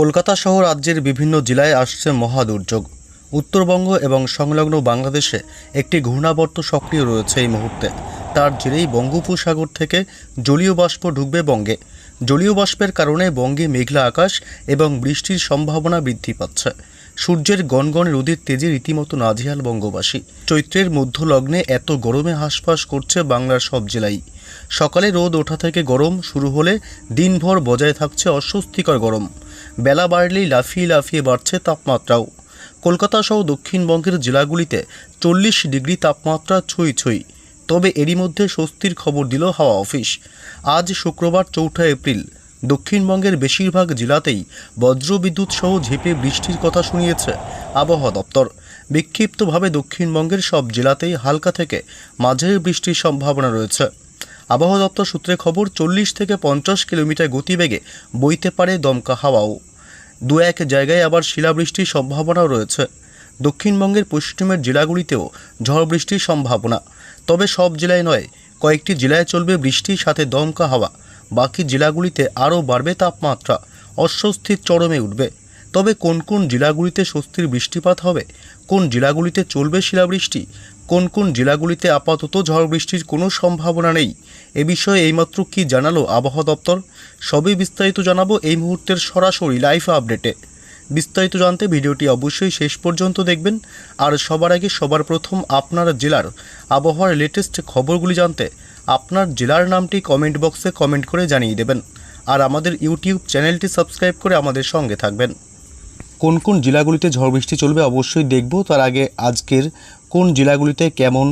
কলকাতা সহ রাজ্যের বিভিন্ন জেলায় আসছে মহা দুর্যোগ। উত্তরবঙ্গ এবং সংলগ্ন বাংলাদেশে একটি ঘূর্ণাবর্ত সক্রিয় রয়েছে এই মুহূর্তে। তার জেরেই বঙ্গোপসাগর থেকে জলীয় বাষ্প ঢুকবে বঙ্গে। জলীয় বাষ্পের কারণে বঙ্গে মেঘলা আকাশ এবং বৃষ্টির সম্ভাবনা বৃদ্ধি পাচ্ছে। সূর্যের গনগন রোদের তেজে রীতিমতো নাজেহাল বঙ্গবাসী। চৈত্রের মধ্যলগ্নে এত গরমে হাঁসফাঁস করছে বাংলার সব জেলাই। সকালে রোদ ওঠা থেকে গরম শুরু হলে দিনভর বজায় থাকছে অস্বস্তিকর গরম। বেলা বাড়লেই লাফিয়ে লাফিয়ে বাড়ছে তাপমাত্রাও। কলকাতা সহ দক্ষিণবঙ্গের জেলাগুলিতে চল্লিশ ডিগ্রি তাপমাত্রা ছুঁই ছুঁই। তবে এরই মধ্যে স্বস্তির খবর দিল হাওয়া অফিস। আজ শুক্রবার চৌঠা এপ্রিল, দক্ষিণবঙ্গের বেশিরভাগ জেলাতেই বজ্রবিদ্যুৎ সহ ঝেঁপে বৃষ্টির কথা শুনিয়েছে আবহাওয়া দপ্তর। বিক্ষিপ্তভাবে দক্ষিণবঙ্গের সব জেলাতেই হালকা থেকে মাঝারি বৃষ্টির সম্ভাবনা রয়েছে। আবহাওয়া দপ্তর সূত্রে খবর, চল্লিশ থেকে পঞ্চাশ কিলোমিটার গতিবেগে বইতে পারে দমকা হাওয়াও। দু এক জায়গায় আবার শিলাবৃষ্টির সম্ভাবনাও রয়েছে। দক্ষিণবঙ্গের পশ্চিমের জেলাগুলিতেও ঝড় বৃষ্টির সম্ভাবনা। তবে সব জেলায় নয়, কয়েকটি জেলায় চলবে বৃষ্টির সাথে দমকা হাওয়া। বাকি জেলাগুলিতে আরও বাড়বে তাপমাত্রা। অস্বস্তির চরমে উঠবে। তবে কোন কোন জেলাগুলিতে স্বস্তির বৃষ্টিপাত হবে, কোন জেলাগুলিতে চলবে শিলাবৃষ্টি, কোন কোন জেলাগুলিতে আপাতত ঝড় বৃষ্টির কোনো সম্ভাবনা নেই এ বিষয়ে এইমাত্র কি জানালো আবহাওয়া দপ্তর? সবই বিস্তারিত জানাব এই মুহূর্তের সরাসরি লাইভ আপডেটে বিস্তারিত জানতে ভিডিওটি অবশ্যই শেষ পর্যন্ত দেখবেন। আর সবার আগে সবার প্রথম আপনার জেলার আবহাওয়ার লেটেস্ট খবরগুলি জানতে আপনার জেলার নামটি কমেন্ট বক্সে কমেন্ট করে জানিয়ে দেবেন। আর আমাদের ইউটিউব চ্যানেলটি সাবস্ক্রাইব করে আমাদের সঙ্গে থাকবেন। কোন কোন জেলাগুলিতে ঝড় বৃষ্টি চলবে অবশ্যই দেখব। তার আগে আজকের কোন জেলাগুলিতে কেমন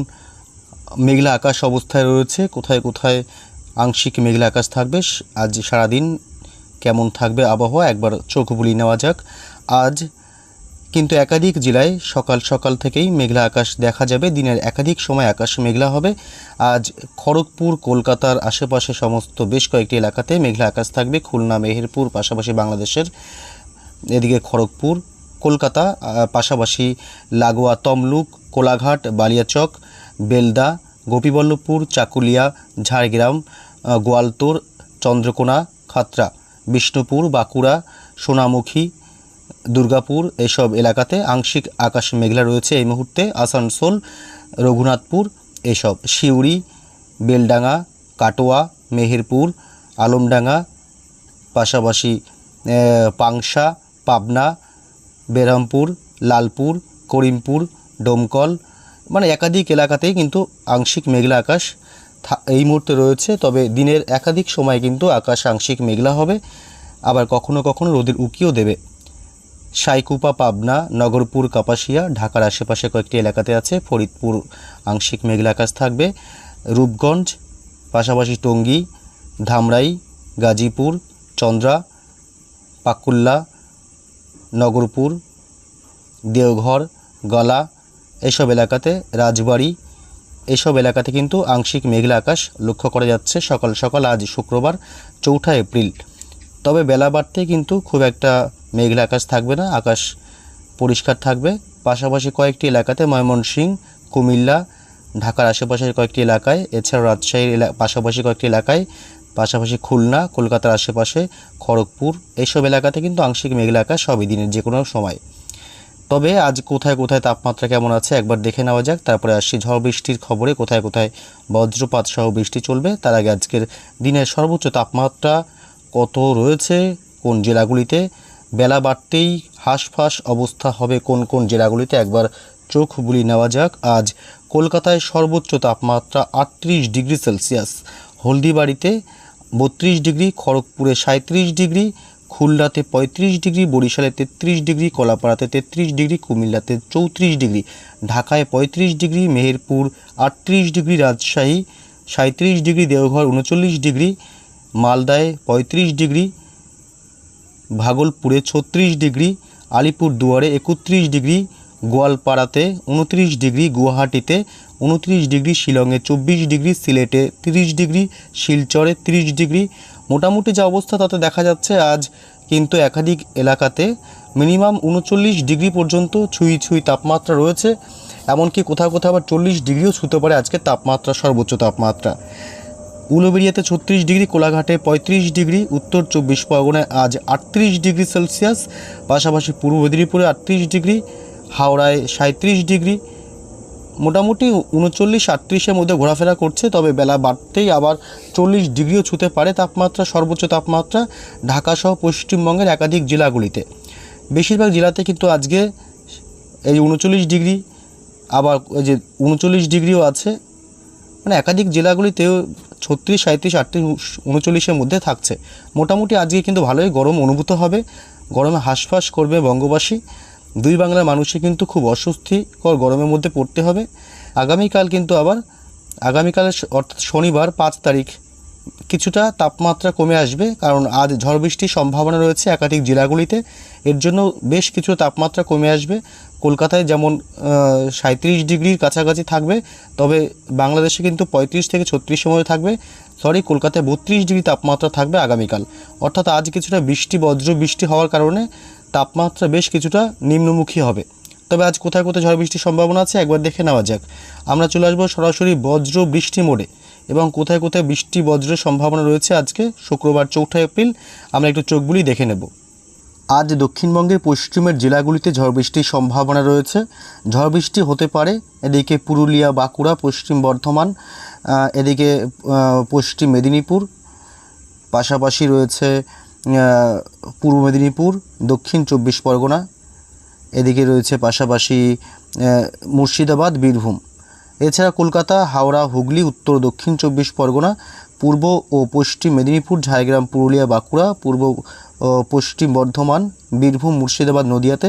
মেঘলা আকাশ অবস্থায় রয়েছে। কোথায় কোথায় আংশিক মেঘলা আকাশ থাকবে আজ সারাদিন কেমন থাকবে আবহাওয়া, একবার চোখ বুলিয়ে নেওয়া যাক। আজ কিন্তু একাধিক জেলায় সকাল সকাল থেকেই মেঘলা আকাশ দেখা যাবে। দিনের একাধিক সময় আকাশ মেঘলা হবে। আজ খড়গপুর, কলকাতার আশেপাশে সমস্ত বেশ কয়েকটি এলাকাতে মেঘলা আকাশ থাকবে। খুলনা, মেহেরপুর, পাশাপাশি বাংলাদেশের এদিকে খড়গপুর, কলকাতা পাশাপাশি লাগোয়া, তমলুক, কোলাঘাট, বালিয়াচক বেলদা, গোপীবল্লভপুর, চাকুলিয়া, ঝাড়গ্রাম গোয়ালতোর, চন্দ্রকোনা খাতরা বিষ্ণুপুর, বাঁকুড়া, সোনামুখী, দুর্গাপুর এসব এলাকাতে আংশিক আকাশ মেঘলা রয়েছে এই মুহূর্তে। আসানসোল, রঘুনাথপুর এসব। সিউড়ি, বেলডাঙ্গা, কাটোয়া, মেহেরপুর, আলমডাঙ্গা, পাশাপাশি পাংশা, পাবনা, বেরহামপুর, লালপুর, করিমপুর, ডোমকল মানে একাধিক এলাকাতেই কিন্তু আংশিক মেঘলা আকাশ এই মুহূর্তে রয়েছে, তবে দিনের একাধিক সময় কিন্তু আকাশ আংশিক মেঘলা হবে। আবার কখনো কখনো রোদের উকিও দেবে। সাইকুপা, পাবনা, নগরপুর, কাপাসিয়া, ঢাকার আশেপাশে কয়েকটি এলাকাতে আছে ফরিদপুর আংশিক মেঘলা আকাশ থাকবে। রূপগঞ্জ, পাশাপাশি টঙ্গী, ধামরাই, গাজীপুর, চন্দ্রা, পাকুল্লা, নগরপুর, দেওঘর, গলা এসব এলাকাতে রাজবাড়ি, এসব এলাকাতে কিন্তু আংশিক মেঘলা আকাশ লক্ষ্য করা যাচ্ছে। সকাল সকাল আজ শুক্রবার, চৌঠা এপ্রিল। তবে বেলা বাড়তে কিন্তু খুব একটা মেঘলা আকাশ থাকবে না, আকাশ পরিষ্কার থাকবে। পাশাপাশি কয়েকটি এলাকাতে ময়মনসিংহ, কুমিল্লা, ঢাকার আশেপাশের কয়েকটি এলাকায়, এছাড়াও রাজশাহীর পাশাপাশি কয়েকটি এলাকায়, পাশাপাশি খুলনা, কলকাতার আশেপাশে খড়গপুর এইসব এলাকাতে কিন্তু আংশিক মেঘলা আকাশ সবই দিনের যে কোনো সময়। তবে আজ কোথায় কোথায় তাপমাত্রা কেমন আছে একবার দেখে নেওয়া যাক। তারপরে আসছি ঝড় বৃষ্টির খবরে, কোথায় কোথায় বজ্রপাত সহ বৃষ্টি চলবে। তার আগে আজকের দিনের সর্বোচ্চ তাপমাত্রা কত রয়েছে কোন জেলাগুলিতে? বেলা বাড়তেই হাঁসফাঁস অবস্থা হবে কোন কোন জেলাগুলিতে? একবার চোখ বুলি নেওয়া যাক। আজ কলকাতায় সর্বোচ্চ তাপমাত্রা আটত্রিশ ডিগ্রি সেলসিয়াস। হলদিবাড়িতে বত্রিশ ডিগ্রি, খড়গপুরে সাঁত্রিশ ডিগ্রি খুলনাতে পঁয়ত্রিশ ডিগ্রি, বরিশালে তেত্রিশ ডিগ্রি, কলাপাড়াতে তেত্রিশ ডিগ্রি, কুমিল্লাতে চৌত্রিশ ডিগ্রি, ঢাকায় পঁয়ত্রিশ ডিগ্রি, মেহেরপুর আটত্রিশ ডিগ্রি, রাজশাহী সাঁত্রিশ ডিগ্রি, দেওঘর উনচল্লিশ ডিগ্রি, মালদায় পঁয়ত্রিশ ডিগ্রি, ভাগলপুরে ছত্রিশ ডিগ্রি আলিপুর দুয়ারে একত্রিশ ডিগ্রি, গোয়ালপাড়াতে উনত্রিশ ডিগ্রি, গুয়াহাটিতে উনত্রিশ ডিগ্রি, শিলংয়ে চব্বিশ ডিগ্রি, সিলেটে তিরিশ ডিগ্রি, শিলচরে তিরিশ ডিগ্রি মোটামুটি যা অবস্থা তাতে দেখা যাচ্ছে আজ কিন্তু একাধিক এলাকাতে মিনিমাম উনচল্লিশ ডিগ্রি পর্যন্ত ছুঁই ছুঁই তাপমাত্রা রয়েছে। এমনকি কোথাও কোথাও আবার চল্লিশ ডিগ্রিও ছুঁতে পারে আজকে তাপমাত্রা, সর্বোচ্চ তাপমাত্রা। উলুবেড়িয়াতে ছত্রিশ ডিগ্রি, কোলাঘাটে পঁয়ত্রিশ ডিগ্রি, উত্তর চব্বিশ পরগনায় আজ আটত্রিশ ডিগ্রি সেলসিয়াস। পাশাপাশি পূর্ব মেদিনীপুরে আটত্রিশ ডিগ্রি, হাওড়ায় সাঁত্রিশ ডিগ্রি মোটামুটি উনচল্লিশ, আটত্রিশের মধ্যে ঘোরাফেরা করছে, তবে বেলা বাড়তেই আবার চল্লিশ ডিগ্রিও ছুতে পারে তাপমাত্রা, সর্বোচ্চ তাপমাত্রা ঢাকাসহ পশ্চিমবঙ্গের একাধিক জেলাগুলিতে। বেশিরভাগ জেলাতে কিন্তু আজকে এই উনচল্লিশ ডিগ্রি, আবার যে উনচল্লিশ ডিগ্রিও আছে মানে একাধিক জেলাগুলিতেও ছত্রিশ সাঁত্রিশ আটত্রিশ, উনচল্লিশের মধ্যে থাকছে। মোটামুটি আজকে কিন্তু ভালোই গরম অনুভূত হবে, গরমে হাঁসফাঁস করবে বঙ্গবাসী। দুই বাংলার মানুষই কিন্তু খুব অস্বস্তিকর গরমের মধ্যে পড়তে হবে। আগামীকাল কিন্তু আবার আগামীকাল অর্থাৎ শনিবার পাঁচ তারিখ, কিছুটা তাপমাত্রা কমে আসবে কারণ আজ ঝড় বৃষ্টির সম্ভাবনা রয়েছে একাধিক জেলাগুলিতে। এর জন্য বেশ কিছু তাপমাত্রা কমে আসবে। কলকাতায় যেমন সাঁত্রিশ ডিগ্রির কাছাকাছি থাকবে, তবে বাংলাদেশে কিন্তু পঁয়ত্রিশ থেকে ছত্রিশ সময় থাকবে। সরি, কলকাতায় বত্রিশ ডিগ্রি তাপমাত্রা থাকবে আগামীকাল। অর্থাৎ আজ কিছুটা বৃষ্টি, বজ্র বৃষ্টি হওয়ার কারণে তাপমাত্রা বেশ কিছুটা নিম্নমুখী হবে। তবে আজ কোথায় কোথায় ঝড় বৃষ্টির সম্ভাবনা আছে একবার দেখে নেওয়া যাক। আমরা চলে আসব সরাসরি বজ্র বৃষ্টি মোড়ে এবং কোথায় কোথায় বৃষ্টি বজ্রের সম্ভাবনা রয়েছে আজকে শুক্রবার চৌঠা এপ্রিল। আমরা একটু চোখগুলি দেখে নেব। আজ দক্ষিণবঙ্গের পশ্চিমের জেলাগুলিতে ঝড় বৃষ্টির সম্ভাবনা রয়েছে। ঝড় বৃষ্টি হতে পারে এদিকে পুরুলিয়া, বাঁকুড়া, পশ্চিম বর্ধমান এদিকে পশ্চিম মেদিনীপুর। পাশাপাশি রয়েছে পূর্ব মেদিনীপুর, দক্ষিণ চব্বিশ পরগনা, এদিকে রয়েছে পাশাপাশি মুর্শিদাবাদ, বীরভূম। এছাড়া কলকাতা, হাওড়া, হুগলি, উত্তর, দক্ষিণ চব্বিশ পরগনা, পূর্ব ও পশ্চিম মেদিনীপুর, ঝাড়গ্রাম, পুরুলিয়া, বাঁকুড়া, পূর্ব পশ্চিম বর্ধমান, বীরভূম, মুর্শিদাবাদ, নদিয়াতে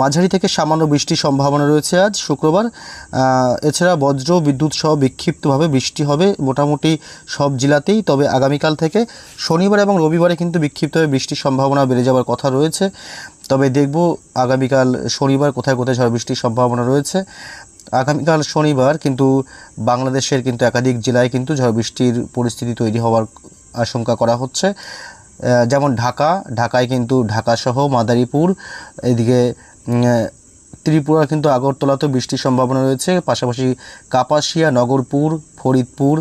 মাঝারি থেকে সামান্য বৃষ্টির সম্ভাবনা রয়েছে আজ, শুক্রবার। এছাড়া বজ্র, বিদ্যুৎ সহ বিক্ষিপ্তভাবে বৃষ্টি হবে মোটামুটি সব জেলাতেই, তবে আগামীকাল থেকে শনিবার এবং রবিবারে কিন্তু বিক্ষিপ্তভাবে বৃষ্টির সম্ভাবনা বেড়ে যাওয়ার কথা রয়েছে। তবে দেখব আগামীকাল শনিবার কোথায় কোথায় ঝড় বৃষ্টির সম্ভাবনা রয়েছে। আগামীকাল শনিবার কিন্তু বাংলাদেশের কিন্তু একাধিক জেলায় কিন্তু ঝড় বৃষ্টির পরিস্থিতি তৈরি হওয়ার আশঙ্কা করা হচ্ছে। যেমন ঢাকা, ঢাকায় কিন্তু ঢাকাসহ মাদারীপুর, এদিকে ত্রিপুরা কিন্তু আগরতলাতেও বৃষ্টির সম্ভাবনা রয়েছে। পাশাপাশি কাপাসিয়া, নগরপুর, ফরিদপুর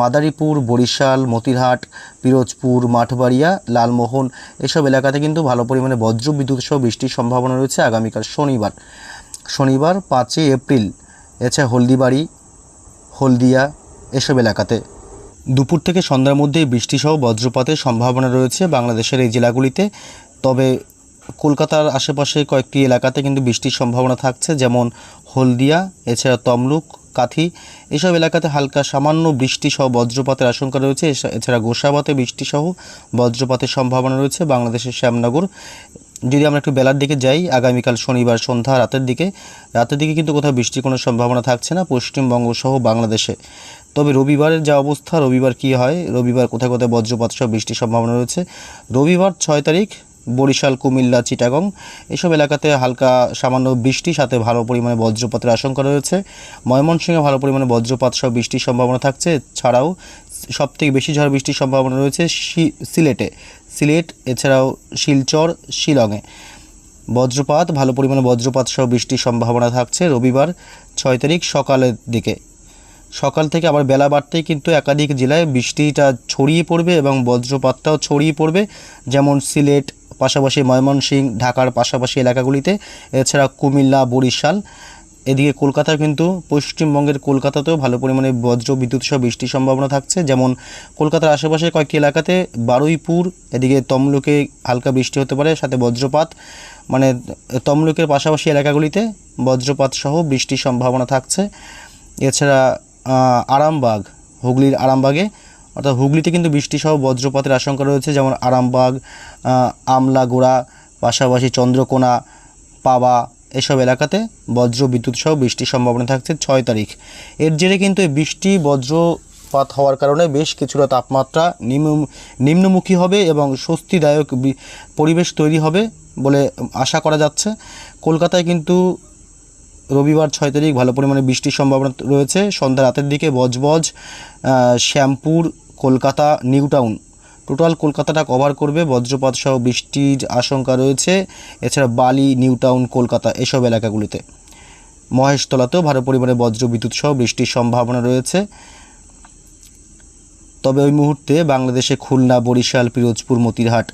মাদারীপুর, বরিশাল, মতিরহাট, পিরোজপুর, মাঠবাড়িয়া, লালমোহন এসব এলাকাতে কিন্তু ভালো পরিমাণে বজ্র বিদ্যুৎ সহ বৃষ্টির সম্ভাবনা রয়েছে আগামীকাল শনিবার। শনিবার পাঁচই এপ্রিল, এছাড়া হলদিবাড়ি, হলদিয়া এসব এলাকাতে। দুপুর থেকে সন্ধ্যার মধ্যেই বৃষ্টিসহ বজ্রপাতের সম্ভাবনা রয়েছে বাংলাদেশের এই জেলাগুলিতে। তবে কলকাতার আশেপাশে কয়েকটি এলাকাতে কিন্তু বৃষ্টির সম্ভাবনা থাকছে, যেমন হলদিয়া, এছাড়া তমলুক, কাথি। এসব এলাকাতে হালকা সামান্য বৃষ্টিসহ বজ্রপাতের আশঙ্কা রয়েছে। এছাড়া গোসাবাতে বৃষ্টিসহ বজ্রপাতের সম্ভাবনা রয়েছে বাংলাদেশের শ্যামনগর। যদি আমরা একটু বেলার দিকে যাই, আগামীকাল শনিবার সন্ধ্যা রাতের দিকে রাতের দিকে কিন্তু কোথাও বৃষ্টির কোনো সম্ভাবনা থাকছে না পশ্চিমবঙ্গ সহ বাংলাদেশে। তবে রবিবারের যা অবস্থা, রবিবার কি হয়, রবিবার কোথায় কোথায় বজ্রপাত সহ বৃষ্টির সম্ভাবনা রয়েছে। রবিবার ছয় তারিখ বরিশাল, কুমিল্লা, চিটাগং এসব এলাকাতে হালকা সামান্য বৃষ্টি সাথে ভালো পরিমাণে বজ্রপাতের আশঙ্কা রয়েছে। ময়মনসিংহে ভালো পরিমাণে বজ্রপাত সহ বৃষ্টির সম্ভাবনা থাকছে। ছাড়াও সবথেকে বেশি ঝড় বৃষ্টির সম্ভাবনা রয়েছে সিলেটে। সিলেট, এছাড়াও শিলচর, শিলংয়ে। বজ্রপাত, ভালো পরিমাণে বজ্রপাত সহ বৃষ্টির সম্ভাবনা থাকছে রবিবার ছয় তারিখ সকালের দিকে। সকাল থেকে আবার বেলা বাড়তেই কিন্তু একাধিক জেলায় বৃষ্টিটা ছড়িয়ে পড়বে এবং বজ্রপাতটাও ছড়িয়ে পড়বে। যেমন সিলেট পাশাপাশি ময়মনসিংহ ঢাকার পাশাপাশি এলাকাগুলিতে, এছাড়া কুমিল্লা, বরিশাল, এদিকে কলকাতায় কিন্তু পশ্চিমবঙ্গের কলকাতাতেও ভালো পরিমাণে বজ্র বিদ্যুৎ সহ বৃষ্টির সম্ভাবনা থাকছে। যেমন কলকাতার আশেপাশে কয়েকটি এলাকাতে বারুইপুর, এদিকে তমলুকে হালকা বৃষ্টি হতে পারে, সাথে বজ্রপাত। মানে তমলুকের পাশাপাশি এলাকাগুলিতে বজ্রপাত সহ বৃষ্টির সম্ভাবনা থাকছে। এছাড়া আরামবাগ, হুগলির আরামবাগে অর্থাৎ হুগলিতে কিন্তু বৃষ্টি সহ বজ্রপাতের আশঙ্কা রয়েছে, যেমন আরামবাগ আমলাগোড়া, পাশাপাশি চন্দ্রকোনা, পাবা এসব এলাকাতে বজ্র বিদ্যুৎ সহ বৃষ্টির সম্ভাবনা থাকছে ছয় তারিখ। এর জেরে কিন্তু এই বৃষ্টি, বজ্রপাত হওয়ার কারণে বেশ কিছুটা তাপমাত্রা নিম্ন, নিম্নমুখী হবে এবং স্বস্তিদায়ক পরিবেশ তৈরি হবে বলে আশা করা যাচ্ছে। কলকাতায় কিন্তু রবিবার ছয় তারিখ ভালো পরিমাণে বৃষ্টির সম্ভাবনা রয়েছে। সন্ধ্যা রাতের দিকে Budge Budge Shyampur, Kolkata new town total কলকাতাটা cover করবে। বজ্রপাত সহ বৃষ্টির আশঙ্কা রয়েছে। এছাড়া বালি নিউ টাউন কলকাতা এসব এলাকাগুলিতে। মহেশতলাতেও ভালো পরিমাণে বজ্র বিদ্যুৎ সহ বৃষ্টির সম্ভাবনা রয়েছে। তবে ওই মুহূর্তে বাংলাদেশে খুলনা, বরিশাল, পিরোজপুর, মতিরহাট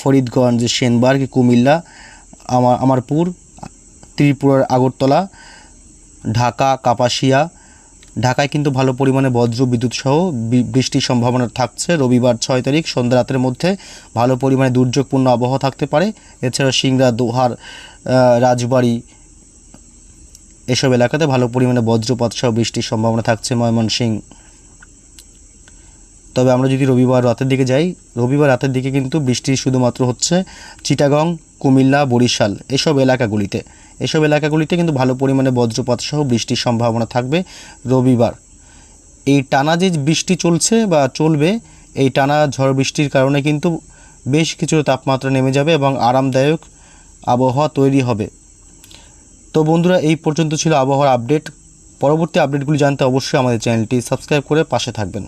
ফরিদগঞ্জ, সেনবার্গ, কুমিল্লা আমার আমারপুর ত্রিপুরার আগরতলা, ঢাকা, কাপাসিয়া। ঢাকায় কিন্তু ভালো পরিমাণে বজ্র, বিদ্যুৎ সহ বৃষ্টির সম্ভাবনা থাকছে। রবিবার ছয় তারিখ সন্ধ্যা রাতের মধ্যে ভালো পরিমাণে দুর্যোগপূর্ণ আবহাওয়া থাকতে পারে। এছাড়া সিংড়া, দোহার রাজবাড়ি এসব এলাকাতে ভালো পরিমাণে বজ্রপাত সহ বৃষ্টির সম্ভাবনা থাকছে ময়মনসিংহ তবে আমরা যদি রবিবার রাতের দিকে যাই, রবিবার রাতের দিকে কিন্তু বৃষ্টি শুধুমাত্র হচ্ছে চিটাগং, কুমিল্লা, বরিশাল এসব এলাকাগুলিতে। এসব এলাকাগুলিতে কিন্তু ভালো পরিমাণে বজ্রপাত সহ বৃষ্টির সম্ভাবনা থাকবে রবিবার। এই টানা যে বৃষ্টি চলছে বা চলবে, এই টানা ঝড় বৃষ্টির কারণে কিন্তু বেশ কিছু তাপমাত্রা নেমে যাবে এবং আরামদায়ক আবহাওয়া তৈরি হবে। তো বন্ধুরা, এই পর্যন্ত ছিল আবহাওয়ার আপডেট। পরবর্তী আপডেটগুলি জানতে অবশ্যই আমাদের চ্যানেলটি সাবস্ক্রাইব করে পাশে থাকবেন।